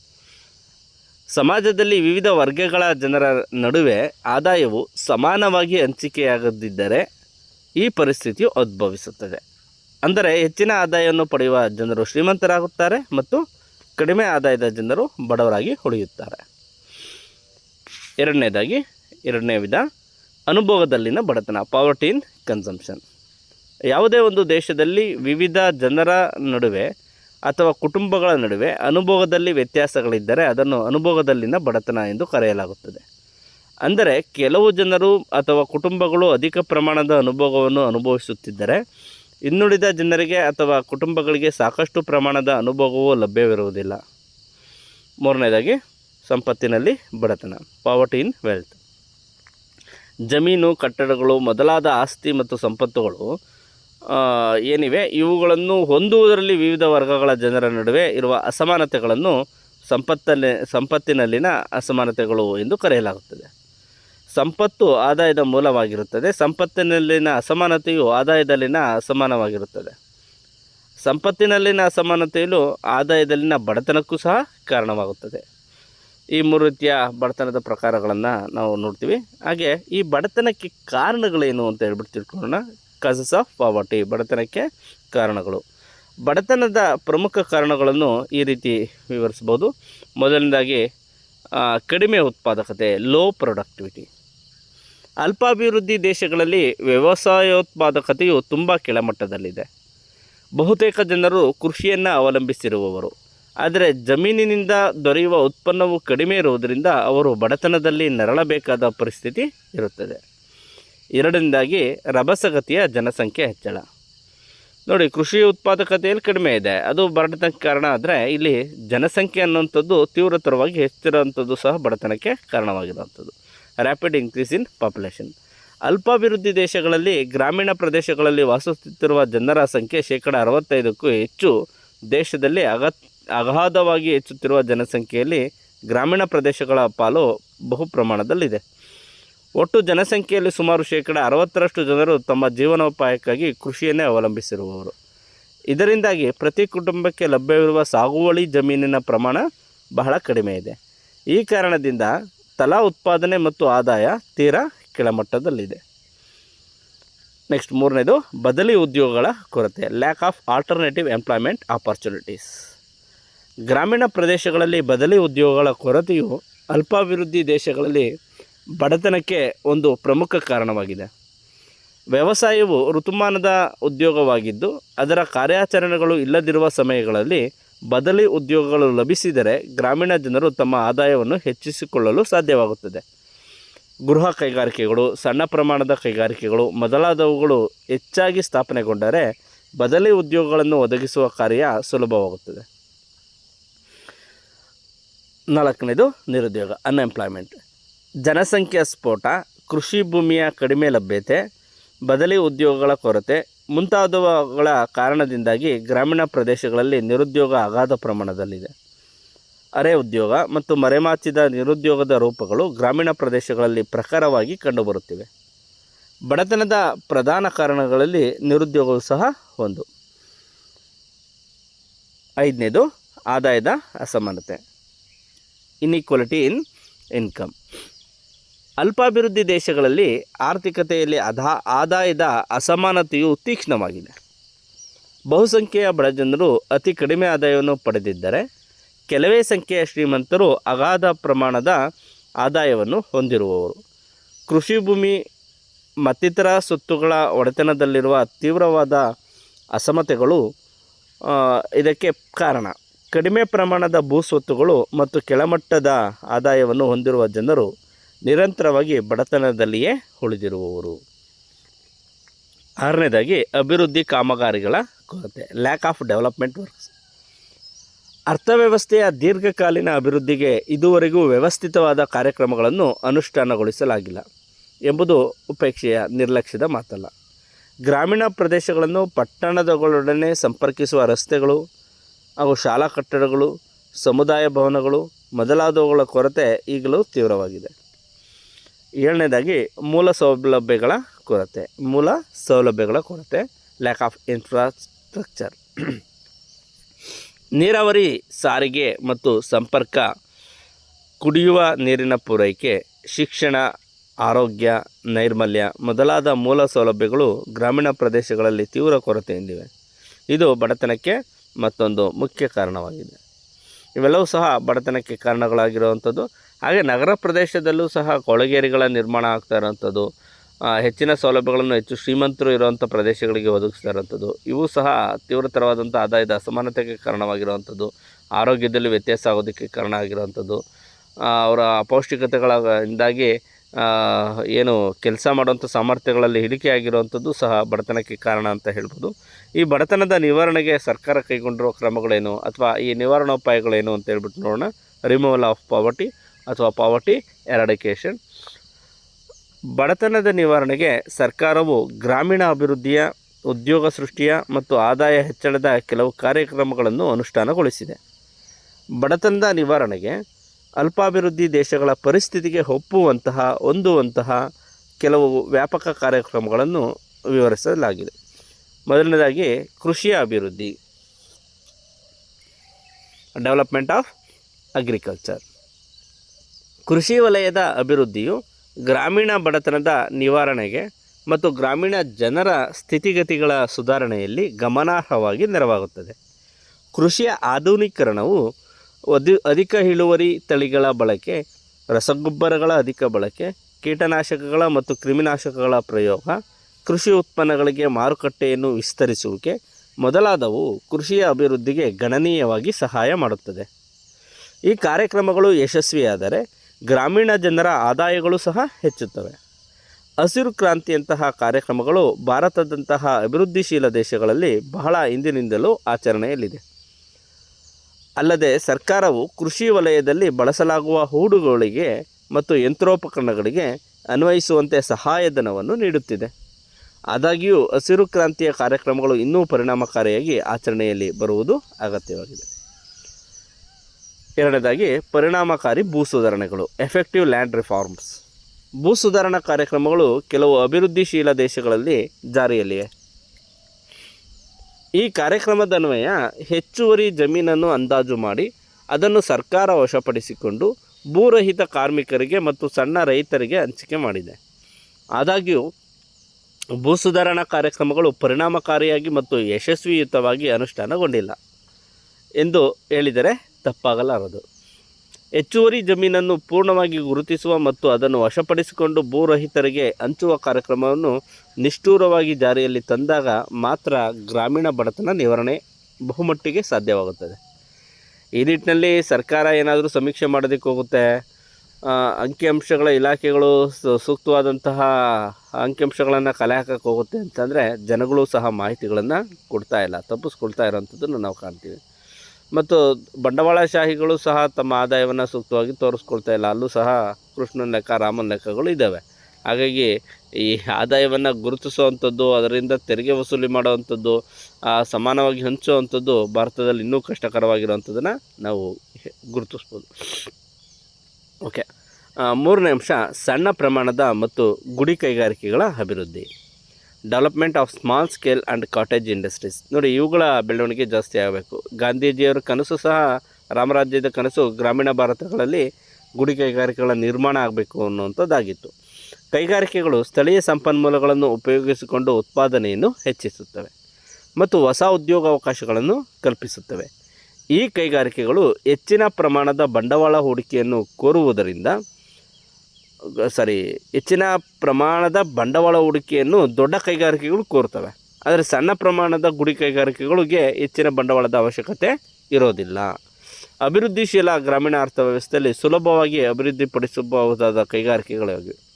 ಸಮಾಜದಲ್ಲಿ ವಿವಿಧ ವರ್ಗಗಳ ಜನರ ನಡುವೆ ಆದಾಯವು ಸಮಾನವಾಗಿ ಹಂಚಿಕೆಯಾಗದಿದ್ದರೆ ಈ ಪರಿಸ್ಥಿತಿಯು ಉದ್ಭವಿಸುತ್ತದೆ. ಅಂದರೆ ಹೆಚ್ಚಿನ ಆದಾಯವನ್ನು ಪಡೆಯುವ ಜನರು ಶ್ರೀಮಂತರಾಗುತ್ತಾರೆ ಮತ್ತು ಕಡಿಮೆ ಆದಾಯದ ಜನರು ಬಡವರಾಗಿ ಉಳಿಯುತ್ತಾರೆ. ಎರಡನೇದಾಗಿ, ಎರಡನೇ ವಿಧ ಅನುಭವದಲ್ಲಿನ ಬಡತನ ಪಾವರ್ಟಿ ಇನ್ ಕನ್ಸಂಪ್ಷನ್ ಯಾವುದೇ ಒಂದು ದೇಶದಲ್ಲಿ ವಿವಿಧ ಜನರ ನಡುವೆ ಅಥವಾ ಕುಟುಂಬಗಳ ನಡುವೆ ಅನುಭವದಲ್ಲಿ ವ್ಯತ್ಯಾಸಗಳಿದ್ದರೆ ಅದನ್ನು ಅನುಭವದಲ್ಲಿನ ಬಡತನ ಎಂದು ಕರೆಯಲಾಗುತ್ತದೆ. ಅಂದರೆ ಕೆಲವು ಜನರು ಅಥವಾ ಕುಟುಂಬಗಳು ಅಧಿಕ ಪ್ರಮಾಣದ ಅನುಭವವನ್ನು ಅನುಭವಿಸುತ್ತಿದ್ದರೆ ಇನ್ನುಳಿದ ಜನರಿಗೆ ಅಥವಾ ಕುಟುಂಬಗಳಿಗೆ ಸಾಕಷ್ಟು ಪ್ರಮಾಣದ ಅನುಭವವು ಲಭ್ಯವಿರುವುದಿಲ್ಲ. ಮೂರನೇದಾಗಿ, ಸಂಪತ್ತಿನಲ್ಲಿ ಬಡತನ ಪಾವರ್ಟಿ ಇನ್ ವೆಲ್ತ್ ಜಮೀನು, ಕಟ್ಟಡಗಳು, ಮೊದಲಾದ ಆಸ್ತಿ ಮತ್ತು ಸಂಪತ್ತುಗಳು ಏನಿವೆ? ಇವುಗಳನ್ನು ಹೊಂದುವುದರಲ್ಲಿ ವಿವಿಧ ವರ್ಗಗಳ ಜನರ ನಡುವೆ ಇರುವ ಅಸಮಾನತೆಗಳನ್ನು ಸಂಪತ್ತಲ್ಲಿ ಸಂಪತ್ತಿನಲ್ಲಿನ ಅಸಮಾನತೆಗಳು ಎಂದು ಕರೆಯಲಾಗುತ್ತದೆ. ಸಂಪತ್ತು ಆದಾಯದ ಮೂಲವಾಗಿರುತ್ತದೆ. ಸಂಪತ್ತಿನಲ್ಲಿನ ಅಸಮಾನತೆಯು ಆದಾಯದಲ್ಲಿನ ಅಸಮಾನವಾಗಿರುತ್ತದೆ. ಸಂಪತ್ತಿನಲ್ಲಿನ ಅಸಮಾನತೆಯಲ್ಲೂ ಆದಾಯದಲ್ಲಿನ ಬಡತನಕ್ಕೂ ಸಹ ಕಾರಣವಾಗುತ್ತದೆ. ಈ ಮೂರು ರೀತಿಯ ಬಡತನದ ಪ್ರಕಾರಗಳನ್ನು ನಾವು ನೋಡ್ತೀವಿ. ಹಾಗೆ ಈ ಬಡತನಕ್ಕೆ ಕಾರಣಗಳೇನು ಅಂತ ಹೇಳ್ಬಿಟ್ಟು ತಿಳ್ಕೊಳ್ಳೋಣ. ಕಸಸ್ ಆಫ್ ಪಾವರ್ಟಿ ಬಡತನಕ್ಕೆ ಕಾರಣಗಳು. ಬಡತನದ ಪ್ರಮುಖ ಕಾರಣಗಳನ್ನು ಈ ರೀತಿ ವಿವರಿಸ್ಬೋದು ಮೊದಲನೇದಾಗಿ ಕಡಿಮೆ ಉತ್ಪಾದಕತೆ ಲೋ ಪ್ರೊಡಕ್ಟಿವಿಟಿ ಅಲ್ಪಾಭಿವೃದ್ಧಿ ದೇಶಗಳಲ್ಲಿ ವ್ಯವಸಾಯೋತ್ಪಾದಕತೆಯು ತುಂಬ ಕೆಳಮಟ್ಟದಲ್ಲಿದೆ. ಬಹುತೇಕ ಜನರು ಕೃಷಿಯನ್ನು ಅವಲಂಬಿಸಿರುವವರು. ಆದರೆ ಜಮೀನಿನಿಂದ ದೊರೆಯುವ ಉತ್ಪನ್ನವು ಕಡಿಮೆ ಇರುವುದರಿಂದ ಅವರು ಬಡತನದಲ್ಲಿ ನರಳಬೇಕಾದ ಪರಿಸ್ಥಿತಿ ಇರುತ್ತದೆ. ಎರಡನೇದಾಗಿ, ರಭಸಗತಿಯ ಜನಸಂಖ್ಯೆ ಹೆಚ್ಚಳ. ನೋಡಿ, ಕೃಷಿ ಉತ್ಪಾದಕತೆಯಲ್ಲಿ ಕಡಿಮೆ ಇದೆ. ಅದು ಬಡತನಕ್ಕೆ ಕಾರಣ ಆದರೆ ಇಲ್ಲಿ ಜನಸಂಖ್ಯೆ ಅನ್ನುವಂಥದ್ದು ತೀವ್ರತರವಾಗಿ ಹೆಚ್ಚಿರುವಂಥದ್ದು ಸಹ ಬಡತನಕ್ಕೆ ಕಾರಣವಾಗಿರುವಂಥದ್ದು. ರ್ಯಾಪಿಡ್ ಇನ್ಕ್ರೀಸ್ ಇನ್ ಪಾಪ್ಯುಲೇಷನ್ ಅಲ್ಪಾಭಿವೃದ್ಧಿ ದೇಶಗಳಲ್ಲಿ, ಗ್ರಾಮೀಣ ಪ್ರದೇಶಗಳಲ್ಲಿ ವಾಸಿಸುತ್ತಿರುವ ಜನರ ಸಂಖ್ಯೆ ಶೇಕಡ ಅರವತ್ತೈದಕ್ಕೂ ಹೆಚ್ಚು. ದೇಶದಲ್ಲಿ ಅಗತ್ ಅಗಾಧವಾಗಿ ಹೆಚ್ಚುತ್ತಿರುವ ಜನಸಂಖ್ಯೆಯಲ್ಲಿ ಗ್ರಾಮೀಣ ಪ್ರದೇಶಗಳ ಪಾಲು ಬಹು ಪ್ರಮಾಣದಲ್ಲಿದೆ. ಒಟ್ಟು ಜನಸಂಖ್ಯೆಯಲ್ಲಿ ಸುಮಾರು ಶೇಕಡ ಅರವತ್ತರಷ್ಟು ಜನರು ತಮ್ಮ ಜೀವನೋಪಾಯಕ್ಕಾಗಿ ಕೃಷಿಯನ್ನೇ ಅವಲಂಬಿಸಿರುವವರು. ಇದರಿಂದಾಗಿ ಪ್ರತಿ ಕುಟುಂಬಕ್ಕೆ ಲಭ್ಯವಿರುವ ಸಾಗುವಳಿ ಜಮೀನಿನ ಪ್ರಮಾಣ ಬಹಳ ಕಡಿಮೆ ಇದೆ. ಈ ಕಾರಣದಿಂದ ತಲಾ ಉತ್ಪಾದನೆ ಮತ್ತು ಆದಾಯ ತೀರಾ ಕೆಳಮಟ್ಟದಲ್ಲಿದೆ. ನೆಕ್ಸ್ಟ್ ಮೂರನೇದು, ಬದಲಿ ಉದ್ಯೋಗಗಳ ಕೊರತೆ lack of alternative employment opportunities ಗ್ರಾಮೀಣ ಪ್ರದೇಶಗಳಲ್ಲಿ ಬದಲಿ ಉದ್ಯೋಗಗಳ ಕೊರತೆಯು ಅಲ್ಪಾಭಿವೃದ್ಧಿ ದೇಶಗಳಲ್ಲಿ ಬಡತನಕ್ಕೆ ಒಂದು ಪ್ರಮುಖ ಕಾರಣವಾಗಿದೆ. ವ್ಯವಸಾಯವು ಋತುಮಾನದ ಉದ್ಯೋಗವಾಗಿದ್ದು, ಅದರ ಕಾರ್ಯಾಚರಣೆಗಳು ಇಲ್ಲದಿರುವ ಸಮಯಗಳಲ್ಲಿ ಬದಲಿ ಉದ್ಯೋಗಗಳು ಲಭಿಸಿದರೆ ಗ್ರಾಮೀಣ ಜನರು ತಮ್ಮ ಆದಾಯವನ್ನು ಹೆಚ್ಚಿಸಿಕೊಳ್ಳಲು ಸಾಧ್ಯವಾಗುತ್ತದೆ. ಗೃಹ ಕೈಗಾರಿಕೆಗಳು, ಸಣ್ಣ ಪ್ರಮಾಣದ ಕೈಗಾರಿಕೆಗಳು ಮೊದಲಾದವುಗಳು ಹೆಚ್ಚಾಗಿ ಸ್ಥಾಪನೆಗೊಂಡರೆ ಬದಲಿ ಉದ್ಯೋಗಗಳನ್ನು ಒದಗಿಸುವ ಕಾರ್ಯ ಸುಲಭವಾಗುತ್ತದೆ. ನಾಲ್ಕನೇದು ನಿರುದ್ಯೋಗ ಅನ್ಎಂಪ್ಲಾಯ್ಮೆಂಟ್ ಜನಸಂಖ್ಯಾ ಸ್ಫೋಟ, ಕೃಷಿ ಭೂಮಿಯ ಕಡಿಮೆ ಲಭ್ಯತೆ, ಬದಲಿ ಉದ್ಯೋಗಗಳ ಕೊರತೆ ಮುಂತಾದವುಗಳ ಕಾರಣದಿಂದಾಗಿ ಗ್ರಾಮೀಣ ಪ್ರದೇಶಗಳಲ್ಲಿ ನಿರುದ್ಯೋಗ ಅಗಾಧ ಪ್ರಮಾಣದಲ್ಲಿದೆ. ಅರೆ ಉದ್ಯೋಗ ಮತ್ತು ಮರೆಮಾಚಿದ ನಿರುದ್ಯೋಗದ ರೂಪಗಳು ಗ್ರಾಮೀಣ ಪ್ರದೇಶಗಳಲ್ಲಿ ಪ್ರಖರವಾಗಿ ಕಂಡುಬರುತ್ತಿವೆ. ಬಡತನದ ಪ್ರಧಾನ ಕಾರಣಗಳಲ್ಲಿ ನಿರುದ್ಯೋಗವು ಸಹ ಒಂದು. ಐದನೇದು ಆದಾಯದ ಅಸಮಾನತೆ. ಇನ್ಇಕ್ವಾಲಿಟಿ ಇನ್ ಇನ್ಕಮ್ ಅಲ್ಪಾಭಿವೃದ್ಧಿ ದೇಶಗಳಲ್ಲಿ ಆರ್ಥಿಕತೆಯಲ್ಲಿ ಅಧಾ ಆದಾಯದ ಅಸಮಾನತೆಯು ತೀಕ್ಷ್ಣವಾಗಿದೆ. ಬಹುಸಂಖ್ಯೆಯ ಬಡಜನರು ಅತಿ ಕಡಿಮೆ ಆದಾಯವನ್ನು ಪಡೆದಿದ್ದರೆ, ಕೆಲವೇ ಸಂಖ್ಯೆಯ ಶ್ರೀಮಂತರು ಅಗಾಧ ಪ್ರಮಾಣದ ಆದಾಯವನ್ನು ಹೊಂದಿರುವವರು. ಕೃಷಿ ಭೂಮಿ ಮತ್ತಿತರ ಸ್ವತ್ತುಗಳ ಒಡೆತನದಲ್ಲಿರುವ ತೀವ್ರವಾದ ಅಸಮತೆಗಳು ಇದಕ್ಕೆ ಕಾರಣ. ಕಡಿಮೆ ಪ್ರಮಾಣದ ಭೂಸ್ವತ್ತುಗಳು ಮತ್ತು ಕೆಳಮಟ್ಟದ ಆದಾಯವನ್ನು ಹೊಂದಿರುವ ಜನರು ನಿರಂತರವಾಗಿ ಬಡತನದಲ್ಲಿಯೇ ಉಳಿದಿರುವವರು. ಆರನೇದಾಗಿ, ಅಭಿವೃದ್ಧಿ ಕಾಮಗಾರಿಗಳ ಕೊರತೆ ಲ್ಯಾಕ್ ಆಫ್ ಡೆವಲಪ್ಮೆಂಟ್ ವರ್ಕ್ಸ್ ಅರ್ಥವ್ಯವಸ್ಥೆಯ ದೀರ್ಘಕಾಲೀನ ಅಭಿವೃದ್ಧಿಗೆ ಇದುವರೆಗೂ ವ್ಯವಸ್ಥಿತವಾದ ಕಾರ್ಯಕ್ರಮಗಳನ್ನು ಅನುಷ್ಠಾನಗೊಳಿಸಲಾಗಿಲ್ಲ ಎಂಬುದು ಉಪೇಕ್ಷೆಯ ನಿರ್ಲಕ್ಷ್ಯದ ಮಾತಲ್ಲ. ಗ್ರಾಮೀಣ ಪ್ರದೇಶಗಳನ್ನು ಪಟ್ಟಣದಗಳೊಡನೆ ಸಂಪರ್ಕಿಸುವ ರಸ್ತೆಗಳು ಹಾಗೂ ಶಾಲಾ ಕಟ್ಟಡಗಳು, ಸಮುದಾಯ ಭವನಗಳು ಮೊದಲಾದವುಗಳ ಕೊರತೆ ಈಗಲೂ ತೀವ್ರವಾಗಿದೆ. ಏಳನೇದಾಗಿ ಮೂಲ ಸೌಲಭ್ಯಗಳ ಕೊರತೆ, ಮೂಲ ಸೌಲಭ್ಯಗಳ ಕೊರತೆ ಲ್ಯಾಕ್ ಆಫ್ ಇನ್ಫ್ರಾಸ್ಟ್ರಕ್ಚರ್ ನೀರಾವರಿ ಸಾರಿಗೆ ಮತ್ತು ಸಂಪರ್ಕ, ಕುಡಿಯುವ ನೀರಿನ ಪೂರೈಕೆ, ಶಿಕ್ಷಣ, ಆರೋಗ್ಯ, ನೈರ್ಮಲ್ಯ ಮೊದಲಾದ ಮೂಲ ಸೌಲಭ್ಯಗಳು ಗ್ರಾಮೀಣ ಪ್ರದೇಶಗಳಲ್ಲಿ ತೀವ್ರ ಕೊರತೆಯಿಂದಿವೆ ಇದು ಬಡತನಕ್ಕೆ ಮತ್ತೊಂದು ಮುಖ್ಯ ಕಾರಣವಾಗಿದೆ. ಇವೆಲ್ಲವೂ ಸಹ ಬಡತನಕ್ಕೆ ಕಾರಣಗಳಾಗಿರುವಂಥದ್ದು. ಹಾಗೆ ನಗರ ಪ್ರದೇಶದಲ್ಲೂ ಸಹ ಕೊಳಗೇರಿಗಳ ನಿರ್ಮಾಣ ಆಗ್ತಾ ಇರೋಂಥದ್ದು ಹೆಚ್ಚಿನ ಸೌಲಭ್ಯಗಳನ್ನು ಹೆಚ್ಚು ಶ್ರೀಮಂತರು ಇರುವಂಥ ಪ್ರದೇಶಗಳಿಗೆ ಒದಗಿಸ್ತಾ ಇರೋವಂಥದ್ದು. ಇವು ಸಹ ತೀವ್ರತರವಾದಂಥ ಆದಾಯದ ಅಸಮಾನತೆಗೆ ಕಾರಣವಾಗಿರುವಂಥದ್ದು. ಆರೋಗ್ಯದಲ್ಲಿ ವ್ಯತ್ಯಾಸ ಆಗೋದಕ್ಕೆ ಕಾರಣ ಆಗಿರುವಂಥದ್ದು. ಅವರ ಅಪೌಷ್ಟಿಕತೆಗಳಿಂದಾಗಿ ಏನು ಕೆಲಸ ಮಾಡುವಂಥ ಸಾಮರ್ಥ್ಯಗಳಲ್ಲಿ ಇಳಿಕೆಯಾಗಿರುವಂಥದ್ದು ಸಹ ಬಡತನಕ್ಕೆ ಕಾರಣ ಅಂತ ಹೇಳ್ಬೋದು. ಈ ಬಡತನದ ನಿವಾರಣೆಗೆ ಸರ್ಕಾರ ಕೈಗೊಂಡಿರುವ ಕ್ರಮಗಳೇನು ಅಥವಾ ಈ ನಿವಾರಣೋಪಾಯಗಳೇನು ಅಂತ ಹೇಳ್ಬಿಟ್ಟು ನೋಡೋಣ. ರಿಮೂವಲ್ ಆಫ್ ಪಾವರ್ಟಿ ಅಥವಾ ಪಾವರ್ಟಿ ಎರಡಿಕೇಶನ್ ಬಡತನದ ನಿವಾರಣೆಗೆ ಸರ್ಕಾರವು ಗ್ರಾಮೀಣ ಅಭಿವೃದ್ಧಿಯ, ಉದ್ಯೋಗ ಸೃಷ್ಟಿಯ ಮತ್ತು ಆದಾಯ ಹೆಚ್ಚಳದ ಕೆಲವು ಕಾರ್ಯಕ್ರಮಗಳನ್ನು ಅನುಷ್ಠಾನಗೊಳಿಸಿದೆ. ಬಡತನದ ನಿವಾರಣೆಗೆ ಅಲ್ಪಾಭಿವೃದ್ಧಿ ದೇಶಗಳ ಪರಿಸ್ಥಿತಿಗೆ ಒಪ್ಪುವಂತಹ, ಹೊಂದುವಂತಹ ಕೆಲವು ವ್ಯಾಪಕ ಕಾರ್ಯಕ್ರಮಗಳನ್ನು ವಿವರಿಸಲಾಗಿದೆ. ಮೊದಲನೇದಾಗಿ, ಕೃಷಿಯ ಅಭಿವೃದ್ಧಿ. ಡೆವಲಪ್ಮೆಂಟ್ ಆಫ್ ಅಗ್ರಿಕಲ್ಚರ್ ಕೃಷಿ ವಲಯದ ಅಭಿವೃದ್ಧಿಯು ಗ್ರಾಮೀಣ ಬಡತನದ ನಿವಾರಣೆಗೆ ಮತ್ತು ಗ್ರಾಮೀಣ ಜನರ ಸ್ಥಿತಿಗತಿಗಳ ಸುಧಾರಣೆಯಲ್ಲಿ ಗಮನಾರ್ಹವಾಗಿ ನೆರವಾಗುತ್ತದೆ. ಕೃಷಿಯ ಆಧುನೀಕರಣವು ಅದಿ ಅಧಿಕ ಇಳುವರಿ ತಳಿಗಳ ಬಳಕೆ, ರಸಗೊಬ್ಬರಗಳ ಅಧಿಕ ಬಳಕೆ, ಕೀಟನಾಶಕಗಳ ಮತ್ತು ಕ್ರಿಮಿನಾಶಕಗಳ ಪ್ರಯೋಗ, ಕೃಷಿ ಉತ್ಪನ್ನಗಳಿಗೆ ಮಾರುಕಟ್ಟೆಯನ್ನು ವಿಸ್ತರಿಸುವಿಕೆ ಮೊದಲಾದವು ಕೃಷಿಯ ಅಭಿವೃದ್ಧಿಗೆ ಗಣನೀಯವಾಗಿ ಸಹಾಯ ಮಾಡುತ್ತದೆ. ಈ ಕಾರ್ಯಕ್ರಮಗಳು ಯಶಸ್ವಿಯಾದರೆ ಗ್ರಾಮೀಣ ಜನರ ಆದಾಯಗಳು ಸಹ ಹೆಚ್ಚುತ್ತವೆ. ಹಸಿರು ಕ್ರಾಂತಿಯಂತಹ ಕಾರ್ಯಕ್ರಮಗಳು ಭಾರತದಂತಹ ಅಭಿವೃದ್ಧಿಶೀಲ ದೇಶಗಳಲ್ಲಿ ಬಹಳ ಹಿಂದಿನಿಂದಲೂ ಆಚರಣೆಯಲ್ಲಿದೆ. ಅಲ್ಲದೆ ಸರ್ಕಾರವು ಕೃಷಿ ವಲಯದಲ್ಲಿ ಬಳಸಲಾಗುವ ಹೂಡುಗಳಿಗೆ ಮತ್ತು ಯಂತ್ರೋಪಕರಣಗಳಿಗೆ ಅನ್ವಯಿಸುವಂತೆ ಸಹಾಯಧನವನ್ನು ನೀಡುತ್ತಿದೆ. ಆದಾಗ್ಯೂ ಹಸಿರು ಕ್ರಾಂತಿಯ ಕಾರ್ಯಕ್ರಮಗಳು ಇನ್ನೂ ಪರಿಣಾಮಕಾರಿಯಾಗಿ ಆಚರಣೆಯಲ್ಲಿ ಬರುವುದು ಅಗತ್ಯವಾಗಿದೆ. ಎರಡನೇದಾಗಿ ಪರಿಣಾಮಕಾರಿ ಭೂ ಸುಧಾರಣೆಗಳು ಎಫೆಕ್ಟಿವ್ ಲ್ಯಾಂಡ್ ರಿಫಾರ್ಮ್ಸ್ ಭೂ ಸುಧಾರಣಾ ಕಾರ್ಯಕ್ರಮಗಳು ಕೆಲವು ಅಭಿವೃದ್ಧಿಶೀಲ ದೇಶಗಳಲ್ಲಿ ಜಾರಿಯಲ್ಲಿವೆ. ಈ ಕಾರ್ಯಕ್ರಮದ ಅನ್ವಯ ಹೆಚ್ಚುವರಿ ಜಮೀನನ್ನು ಅಂದಾಜು ಮಾಡಿ ಅದನ್ನು ಸರ್ಕಾರ ವಶಪಡಿಸಿಕೊಂಡು ಭೂರಹಿತ ಕಾರ್ಮಿಕರಿಗೆ ಮತ್ತು ಸಣ್ಣ ರೈತರಿಗೆ ಹಂಚಿಕೆ ಮಾಡಿದೆ. ಆದಾಗ್ಯೂ, ಭೂ ಸುಧಾರಣಾ ಕಾರ್ಯಕ್ರಮಗಳು ಪರಿಣಾಮಕಾರಿಯಾಗಿ ಮತ್ತು ಯಶಸ್ವಿಯುತವಾಗಿ ಅನುಷ್ಠಾನಗೊಂಡಿಲ್ಲ. ಎಂದು ಹೇಳಿದರೆ ತಪ್ಪಾಗಲಾರದು. ಹೆಚ್ಚುವರಿ ಜಮೀನನ್ನು ಪೂರ್ಣವಾಗಿ ಗುರುತಿಸುವ ಮತ್ತು ಅದನ್ನು ವಶಪಡಿಸಿಕೊಂಡು ಭೂರಹಿತರಿಗೆ ಹಂಚುವ ಕಾರ್ಯಕ್ರಮವನ್ನು ನಿಷ್ಠೂರವಾಗಿ ಜಾರಿಯಲ್ಲಿ ತಂದಾಗ ಮಾತ್ರ ಗ್ರಾಮೀಣ ಬಡತನ ನಿವಾರಣೆ ಬಹುಮಟ್ಟಿಗೆ ಸಾಧ್ಯವಾಗುತ್ತದೆ. ಈ ನಿಟ್ಟಿನಲ್ಲಿ ಸರ್ಕಾರ ಏನಾದರೂ ಸಮೀಕ್ಷೆ ಮಾಡೋದಕ್ಕೆ ಹೋಗುತ್ತೆ. ಅಂಕಿಅಂಶಗಳ ಇಲಾಖೆಗಳು ಸೂಕ್ತವಾದಂತಹ ಅಂಕಿಅಂಶಗಳನ್ನು ಕಲೆ ಹಾಕಕ್ಕೆ ಹೋಗುತ್ತೆ ಅಂತಂದರೆ ಜನಗಳು ಸಹ ಮಾಹಿತಿಗಳನ್ನು ಕೊಡ್ತಾ ಇಲ್ಲ, ತಪ್ಪಿಸ್ಕೊಳ್ತಾ ಇರೋವಂಥದ್ದನ್ನು ನಾವು ಕಾಣ್ತೀವಿ. ಮತ್ತು ಬಂಡವಾಳಶಾಹಿಗಳು ಸಹ ತಮ್ಮ ಆದಾಯವನ್ನು ಸೂಕ್ತವಾಗಿ ತೋರಿಸ್ಕೊಳ್ತಾ ಇಲ್ಲ. ಅಲ್ಲೂ ಸಹ ಕೃಷ್ಣನ ಲೆಕ್ಕ, ರಾಮನ ಲೆಕ್ಕಗಳು ಇದ್ದಾವೆ. ಹಾಗಾಗಿ ಈ ಆದಾಯವನ್ನು ಗುರುತಿಸುವಂಥದ್ದು, ಅದರಿಂದ ತೆರಿಗೆ ವಸೂಲಿ ಮಾಡುವಂಥದ್ದು ಸಮಾನವಾಗಿ ಹಂಚುವಂಥದ್ದು ಭಾರತದಲ್ಲಿ ಇನ್ನೂ ಕಷ್ಟಕರವಾಗಿರುವಂಥದ್ದನ್ನು ನಾವು ಗುರುತಿಸ್ಬೋದು. ಓಕೆ. ಮೂರನೇ ಅಂಶ, ಸಣ್ಣ ಪ್ರಮಾಣದ ಮತ್ತು ಗುಡಿ ಕೈಗಾರಿಕೆಗಳ ಅಭಿವೃದ್ಧಿ. Development of small scale and cottage industries ನೋಡಿ, ಇವುಗಳ ಬೆಳವಣಿಗೆ ಜಾಸ್ತಿ ಆಗಬೇಕು. ಗಾಂಧೀಜಿಯವರ ಕನಸು ಸಹ ರಾಮರಾಜ್ಯದ ಕನಸು ಗ್ರಾಮೀಣ ಭಾರತಗಳಲ್ಲಿ ಗುಡಿ ಕೈಗಾರಿಕೆಗಳ ನಿರ್ಮಾಣ ಆಗಬೇಕು ಅನ್ನುವಂಥದ್ದಾಗಿತ್ತು. ಕೈಗಾರಿಕೆಗಳು ಸ್ಥಳೀಯ ಸಂಪನ್ಮೂಲಗಳನ್ನು ಉಪಯೋಗಿಸಿಕೊಂಡು ಉತ್ಪಾದನೆಯನ್ನು ಹೆಚ್ಚಿಸುತ್ತವೆ ಮತ್ತು ಹೊಸ ಉದ್ಯೋಗಾವಕಾಶಗಳನ್ನು ಕಲ್ಪಿಸುತ್ತವೆ. ಈ ಕೈಗಾರಿಕೆಗಳು ಹೆಚ್ಚಿನ ಪ್ರಮಾಣದ ಬಂಡವಾಳ ಹೂಡಿಕೆಯನ್ನು ಕೋರುವುದರಿಂದ ಸಾರಿ, ಹೆಚ್ಚಿನ ಪ್ರಮಾಣದ ಬಂಡವಾಳ ಹೂಡಿಕೆಯನ್ನು ದೊಡ್ಡ ಕೈಗಾರಿಕೆಗಳು ಕೋರ್ತವೆ. ಆದರೆ ಸಣ್ಣ ಪ್ರಮಾಣದ ಗುಡಿ ಕೈಗಾರಿಕೆಗಳಿಗೆ ಹೆಚ್ಚಿನ ಬಂಡವಾಳದ ಅವಶ್ಯಕತೆ ಇರೋದಿಲ್ಲ. ಅಭಿವೃದ್ಧಿಶೀಲ ಗ್ರಾಮೀಣ ಅರ್ಥವ್ಯವಸ್ಥೆಯಲ್ಲಿ ಸುಲಭವಾಗಿ ಅಭಿವೃದ್ಧಿಪಡಿಸಬಹುದಾದ ಕೈಗಾರಿಕೆಗಳಾಗಿವೆ.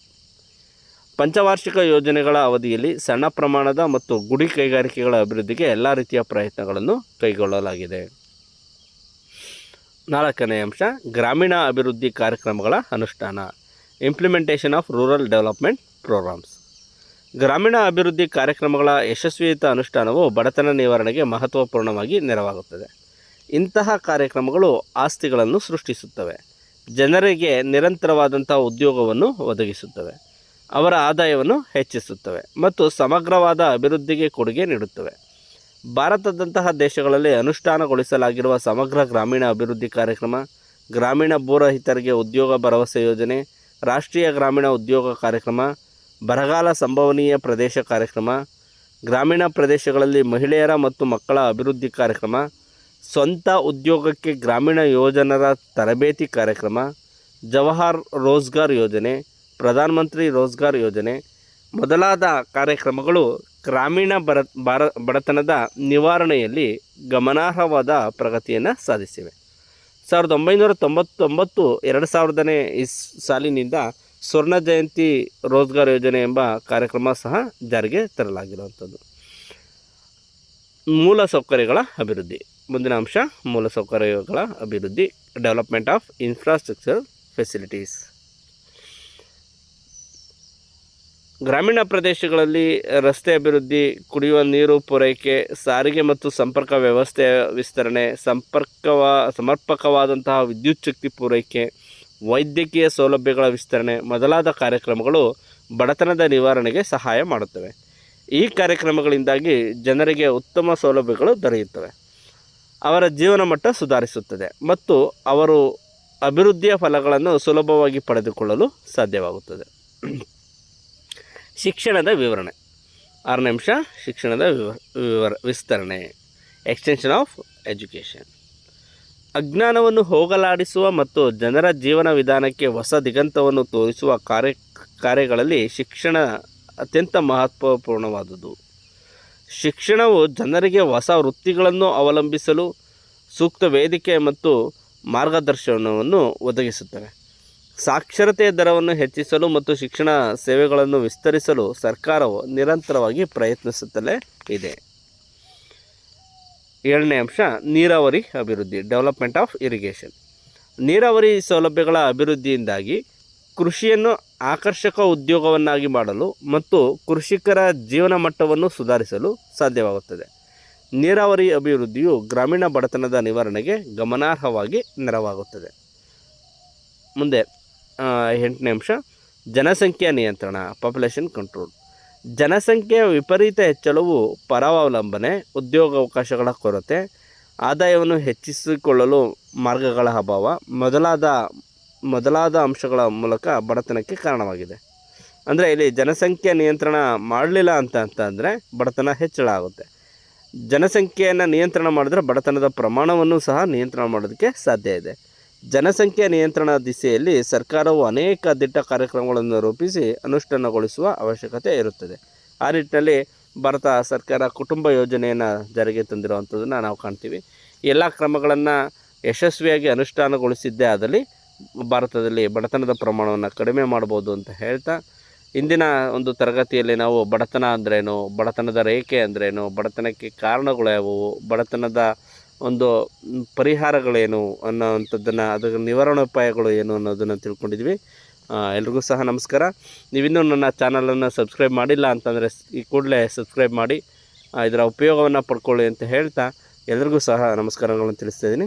ಪಂಚವಾರ್ಷಿಕ ಯೋಜನೆಗಳ ಅವಧಿಯಲ್ಲಿ ಸಣ್ಣ ಪ್ರಮಾಣದ ಮತ್ತು ಗುಡಿ ಕೈಗಾರಿಕೆಗಳ ಅಭಿವೃದ್ಧಿಗೆ ಎಲ್ಲ ರೀತಿಯ ಪ್ರಯತ್ನಗಳನ್ನು ಕೈಗೊಳ್ಳಲಾಗಿದೆ. ನಾಲ್ಕನೇ ಅಂಶ, ಗ್ರಾಮೀಣ ಅಭಿವೃದ್ಧಿ ಕಾರ್ಯಕ್ರಮಗಳ ಅನುಷ್ಠಾನ. Implementation of rural development programmes ಗ್ರಾಮೀಣ ಅಭಿವೃದ್ಧಿ ಕಾರ್ಯಕ್ರಮಗಳ ಯಶಸ್ವಿಯುತ ಅನುಷ್ಠಾನವು ಬಡತನ ನಿವಾರಣೆಗೆ ಮಹತ್ವಪೂರ್ಣವಾಗಿ ನೆರವಾಗುತ್ತದೆ. ಇಂತಹ ಕಾರ್ಯಕ್ರಮಗಳು ಆಸ್ತಿಗಳನ್ನು ಸೃಷ್ಟಿಸುತ್ತವೆ. ಜನರಿಗೆ ನಿರಂತರವಾದಂಥ ಉದ್ಯೋಗವನ್ನು ಒದಗಿಸುತ್ತವೆ. ಅವರ ಆದಾಯವನ್ನು ಹೆಚ್ಚಿಸುತ್ತವೆ ಮತ್ತು ಸಮಗ್ರವಾದ ಅಭಿವೃದ್ಧಿಗೆ ಕೊಡುಗೆ ನೀಡುತ್ತವೆ. ಭಾರತದಂತಹ ದೇಶಗಳಲ್ಲಿ ಅನುಷ್ಠಾನಗೊಳಿಸಲಾಗಿರುವ ಸಮಗ್ರ ಗ್ರಾಮೀಣ ಅಭಿವೃದ್ಧಿ ಕಾರ್ಯಕ್ರಮ, ಗ್ರಾಮೀಣ ಭೂರಹಿತರಿಗೆ ಉದ್ಯೋಗ ಭರವಸೆ ಯೋಜನೆ ರಾಷ್ಟ್ರೀಯ ಗ್ರಾಮೀಣ ಉದ್ಯೋಗ ಕಾರ್ಯಕ್ರಮ, ಬರಗಾಲ ಸಂಭವನೀಯ ಪ್ರದೇಶ ಕಾರ್ಯಕ್ರಮ, ಗ್ರಾಮೀಣ ಪ್ರದೇಶಗಳಲ್ಲಿ ಮಹಿಳೆಯರ ಮತ್ತು ಮಕ್ಕಳ ಅಭಿವೃದ್ಧಿ ಕಾರ್ಯಕ್ರಮ, ಸ್ವಂತ ಉದ್ಯೋಗಕ್ಕೆ ಗ್ರಾಮೀಣ ಯೋಜನರ ತರಬೇತಿ ಕಾರ್ಯಕ್ರಮ, ಜವಾಹರ್ ರೋಜ್ಗಾರ್ ಯೋಜನೆ ಪ್ರಧಾನ ಮಂತ್ರಿ ರೋಜ್ಗಾರ್ ಯೋಜನೆ ಮೊದಲಾದ ಕಾರ್ಯಕ್ರಮಗಳು ಗ್ರಾಮೀಣ ಬರ, ಬಡತನದ ನಿವಾರಣೆಯಲ್ಲಿ ಗಮನಾರ್ಹವಾದ ಪ್ರಗತಿಯನ್ನು ಸಾಧಿಸಿವೆ. ಸಾವಿರದ ಒಂಬೈನೂರ ತೊಂಬತ್ತೊಂಬತ್ತು, ಎರಡು ಸಾವಿರದನೇ ಇಸ್ ಸಾಲಿನಿಂದ ಸ್ವರ್ಣ ಜಯಂತಿ ರೋಜ್ಗಾರ್ ಯೋಜನೆ ಎಂಬ ಕಾರ್ಯಕ್ರಮ ಸಹ ಜಾರಿಗೆ ತರಲಾಗಿರುವಂಥದ್ದು. ಮೂಲ ಸೌಕರ್ಯಗಳ ಅಭಿವೃದ್ಧಿ. ಮುಂದಿನ ಅಂಶ, ಮೂಲ ಸೌಕರ್ಯಗಳ ಅಭಿವೃದ್ಧಿ ಡೆವಲಪ್ಮೆಂಟ್ ಆಫ್ ಇನ್ಫ್ರಾಸ್ಟ್ರಕ್ಚರ್ ಫೆಸಿಲಿಟೀಸ್ ಗ್ರಾಮೀಣ ಪ್ರದೇಶಗಳಲ್ಲಿ ರಸ್ತೆ ಅಭಿವೃದ್ಧಿ, ಕುಡಿಯುವ ನೀರು ಪೂರೈಕೆ, ಸಾರಿಗೆ ಮತ್ತು ಸಂಪರ್ಕ ವ್ಯವಸ್ಥೆ ವಿಸ್ತರಣೆ, ಸಂಪರ್ಕವ, ಸಮರ್ಪಕವಾದಂತಹ ವಿದ್ಯುತ್ ಶಕ್ತಿ ಪೂರೈಕೆ, ವೈದ್ಯಕೀಯ ಸೌಲಭ್ಯಗಳ ವಿಸ್ತರಣೆ ಮೊದಲಾದ ಕಾರ್ಯಕ್ರಮಗಳು ಬಡತನದ ನಿವಾರಣೆಗೆ ಸಹಾಯ ಮಾಡುತ್ತವೆ. ಈ ಕಾರ್ಯಕ್ರಮಗಳಿಂದಾಗಿ ಜನರಿಗೆ ಉತ್ತಮ ಸೌಲಭ್ಯಗಳು ದೊರೆಯುತ್ತವೆ. ಅವರ ಜೀವನ ಮಟ್ಟ ಸುಧಾರಿಸುತ್ತದೆ ಮತ್ತು ಅವರು ಅಭಿವೃದ್ಧಿಯ ಫಲಗಳನ್ನು ಸುಲಭವಾಗಿ ಪಡೆದುಕೊಳ್ಳಲು ಸಾಧ್ಯವಾಗುತ್ತದೆ. ಶಿಕ್ಷಣದ ವಿವರಣೆ. ಆರು ನಿಮಿಷ, ಶಿಕ್ಷಣದ ವಿವರ, ವಿಸ್ತರಣೆ. ಎಕ್ಸ್ಟೆನ್ಷನ್ ಆಫ್ ಎಜುಕೇಷನ್ ಅಜ್ಞಾನವನ್ನು ಹೋಗಲಾಡಿಸುವ ಮತ್ತು ಜನರ ಜೀವನ ವಿಧಾನಕ್ಕೆ ಹೊಸ ದಿಗಂತವನ್ನು ತೋರಿಸುವ ಕಾರ್ಯ, ಕಾರ್ಯಗಳಲ್ಲಿ ಶಿಕ್ಷಣ ಅತ್ಯಂತ ಮಹತ್ವಪೂರ್ಣವಾದುದು. ಶಿಕ್ಷಣವು ಜನರಿಗೆ ಹೊಸ ವೃತ್ತಿಗಳನ್ನು ಅವಲಂಬಿಸಲು ಸೂಕ್ತ ವೇದಿಕೆ ಮತ್ತು ಮಾರ್ಗದರ್ಶನವನ್ನು ಒದಗಿಸುತ್ತವೆ ಸಾಕ್ಷರತೆಯ ದರವನ್ನು ಹೆಚ್ಚಿಸಲು ಮತ್ತು ಶಿಕ್ಷಣ ಸೇವೆಗಳನ್ನು ವಿಸ್ತರಿಸಲು ಸರ್ಕಾರವು ನಿರಂತರವಾಗಿ ಪ್ರಯತ್ನಿಸುತ್ತಲೇ ಇದೆ. ಏಳನೇ ಅಂಶ, ನೀರಾವರಿ ಅಭಿವೃದ್ಧಿ ಡೆವಲಪ್ಮೆಂಟ್ ಆಫ್ ಇರಿಗೇಷನ್ ನೀರಾವರಿ ಸೌಲಭ್ಯಗಳ ಅಭಿವೃದ್ಧಿಯಿಂದಾಗಿ ಕೃಷಿಯನ್ನು ಆಕರ್ಷಕ ಉದ್ಯೋಗವನ್ನಾಗಿ ಮಾಡಲು ಮತ್ತು ಕೃಷಿಕರ ಜೀವನ ಮಟ್ಟವನ್ನು ಸುಧಾರಿಸಲು ಸಾಧ್ಯವಾಗುತ್ತದೆ. ನೀರಾವರಿ ಅಭಿವೃದ್ಧಿಯು ಗ್ರಾಮೀಣ ಬಡತನದ ನಿವಾರಣೆಗೆ ಗಮನಾರ್ಹವಾಗಿ ನೆರವಾಗುತ್ತದೆ. ಮುಂದೆ ಎಂಟನೇ ಅಂಶ ಜನಸಂಖ್ಯಾ ನಿಯಂತ್ರಣ ಪಾಪ್ಯುಲೇಷನ್ ಕಂಟ್ರೋಲ್ ಜನಸಂಖ್ಯೆಯ ವಿಪರೀತ ಹೆಚ್ಚಳವು ಪರಾವಲಂಬನೆ, ಉದ್ಯೋಗಾವಕಾಶಗಳ ಕೊರತೆ, ಆದಾಯವನ್ನು ಹೆಚ್ಚಿಸಿಕೊಳ್ಳಲು ಮಾರ್ಗಗಳ ಅಭಾವ, ಮೊದಲಾದ ಮೊದಲಾದ ಅಂಶಗಳ ಮೂಲಕ ಬಡತನಕ್ಕೆ ಕಾರಣವಾಗಿದೆ. ಅಂದರೆ ಇಲ್ಲಿ ಜನಸಂಖ್ಯೆ ನಿಯಂತ್ರಣ ಮಾಡಲಿಲ್ಲ ಅಂತ ಅಂತಂದರೆ ಬಡತನ ಹೆಚ್ಚಳ ಆಗುತ್ತೆ. ಜನಸಂಖ್ಯೆಯನ್ನು ನಿಯಂತ್ರಣ ಮಾಡಿದ್ರೆ ಬಡತನದ ಪ್ರಮಾಣವನ್ನು ಸಹ ನಿಯಂತ್ರಣ ಮಾಡೋದಕ್ಕೆ ಸಾಧ್ಯ ಇದೆ. ಜನಸಂಖ್ಯೆ ನಿಯಂತ್ರಣ ದಿಸೆಯಲ್ಲಿ ಸರ್ಕಾರವು ಅನೇಕ ದಿಟ್ಟ ಕಾರ್ಯಕ್ರಮಗಳನ್ನು ರೂಪಿಸಿ ಅನುಷ್ಠಾನಗೊಳಿಸುವ ಅವಶ್ಯಕತೆ ಇರುತ್ತದೆ. ಆ ನಿಟ್ಟಿನಲ್ಲಿ ಭಾರತ ಸರ್ಕಾರ ಕುಟುಂಬ ಯೋಜನೆಯನ್ನು ಜಾರಿಗೆ ತಂದಿರುವಂಥದ್ದನ್ನು ನಾವು ಕಾಣ್ತೀವಿ. ಎಲ್ಲ ಕ್ರಮಗಳನ್ನು ಯಶಸ್ವಿಯಾಗಿ ಅನುಷ್ಠಾನಗೊಳಿಸಿದ್ದೇ ಆದಲ್ಲಿ ಭಾರತದಲ್ಲಿ ಬಡತನದ ಪ್ರಮಾಣವನ್ನು ಕಡಿಮೆ ಮಾಡ್ಬೋದು ಅಂತ ಹೇಳ್ತಾ, ಇಂದಿನ ಒಂದು ತರಗತಿಯಲ್ಲಿ ನಾವು ಬಡತನ ಅಂದ್ರೇನು, ಬಡತನದ ರೇಖೆ ಅಂದ್ರೇನು, ಬಡತನಕ್ಕೆ ಕಾರಣಗಳು ಯಾವುವು, ಬಡತನದ ಒಂದು ಪರಿಹಾರಗಳೇನು ಅನ್ನೋವಂಥದ್ದನ್ನು, ಅದರ ನಿವಾರಣೋಪಾಯಗಳು ಏನು ಅನ್ನೋದನ್ನು ತಿಳ್ಕೊಂಡಿದ್ವಿ. ಎಲ್ರಿಗೂ ಸಹ ನಮಸ್ಕಾರ. ನೀವಿನ್ನೂ ನನ್ನ ಚಾನಲನ್ನು ಸಬ್ಸ್ಕ್ರೈಬ್ ಮಾಡಿಲ್ಲ ಅಂತಂದರೆ ಈ ಕೂಡಲೇ ಸಬ್ಸ್ಕ್ರೈಬ್ ಮಾಡಿ ಇದರ ಉಪಯೋಗವನ್ನು ಪಡ್ಕೊಳ್ಳಿ ಅಂತ ಹೇಳ್ತಾ ಎಲ್ರಿಗೂ ಸಹ ನಮಸ್ಕಾರಗಳನ್ನು ತಿಳಿಸ್ತಾ ಇದ್ದೀನಿ.